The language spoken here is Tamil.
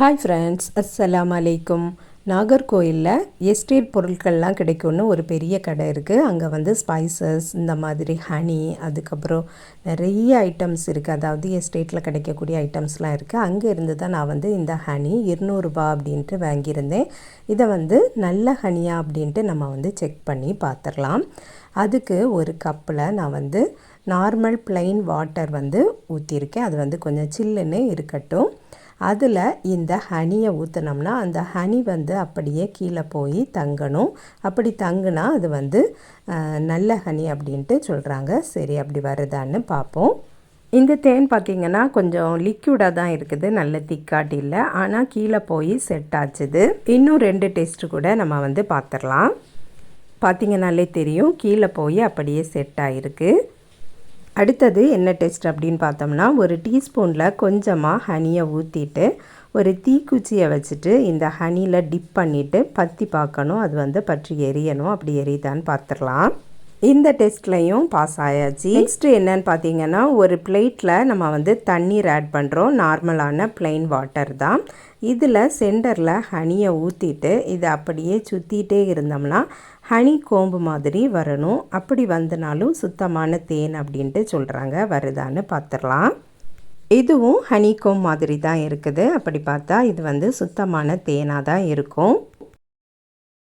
ஹாய் ஃப்ரெண்ட்ஸ் அஸ்ஸலாம் அலைக்கும் நாகர்கோயிலில் எஸ்டேட் பொருட்கள்லாம் கிடைக்கும்னு ஒரு பெரிய கடை இருக்குது அங்கே வந்து ஸ்பைசஸ் இந்த மாதிரி ஹனி அதுக்கப்புறம் நிறைய ஐட்டம்ஸ் இருக்குது அதாவது எஸ்டேட்டில் கிடைக்கக்கூடிய ஐட்டம்ஸ்லாம் இருக்குது அங்கே இருந்து தான் நான் வந்து இந்த ஹனி இருநூறுபா அப்படின்ட்டு வாங்கியிருந்தேன். இதை வந்து நல்ல ஹனியா அப்படின்ட்டு நம்ம வந்து செக் பண்ணி பார்த்துடலாம். அதுக்கு ஒரு கப்பில் நான் வந்து நார்மல் ப்ளைன் வாட்டர் வந்து ஊற்றிருக்கேன் அது வந்து கொஞ்சம் சில்லுன்னு இருக்கட்டும். அதில் இந்த ஹனியை ஊற்றினோம்னா அந்த ஹனி வந்து அப்படியே கீழே போய் தங்கணும். அப்படி தங்குனா அது வந்து நல்ல ஹனி அப்படின்ட்டு சொல்கிறாங்க சரி அப்படி வருதான்னு பார்ப்போம் இந்த தேன் பார்த்திங்கன்னா கொஞ்சம் லிக்யூடாக தான் இருக்குது. நல்ல திக்காட்டி இல்லை. ஆனால் கீழே போய் செட் ஆச்சுது. இன்னும் ரெண்டு டேஸ்ட்டு கூட நம்ம வந்து பார்த்துடலாம் பார்த்திங்கனாலே தெரியும். கீழே போய் அப்படியே செட் ஆகிருக்கு அடுத்தது என்ன டெஸ்ட் அப்படின்னு பார்த்தோம்னா ஒரு டீஸ்பூனில் கொஞ்சமாக ஹனியை ஊற்றிட்டு ஒரு தீக்குச்சியை வச்சுட்டு இந்த ஹனியில் டிப் பண்ணிவிட்டு பற்றி பார்க்கணும். அது வந்து பற்றி எரியணும். அப்படி எரியுதான்னு பார்த்துடலாம். இந்த டெஸ்ட்லையும் பாஸ் ஆயாச்சு. நெக்ஸ்ட்டு என்னன்னு பார்த்தீங்கன்னா ஒரு பிளேட்டில் நம்ம வந்து தண்ணீர் ஆட் பண்ணுறோம் நார்மலான பிளெயின் வாட்டர் தான். இதில் சென்டரில் ஹனியை ஊற்றிட்டு இதை அப்படியே சுற்றிட்டே இருந்தோம்னா ஹனி கோம்பு மாதிரி வரணும். அப்படி வந்தனாலும் சுத்தமான தேன் அப்படின்ட்டு சொல்கிறாங்க வருதான்னு பார்த்துடலாம் இதுவும் ஹனிகோம் மாதிரி தான் இருக்குது. அப்படி பார்த்தா இது வந்து சுத்தமான தேனாக தான் இருக்கும்.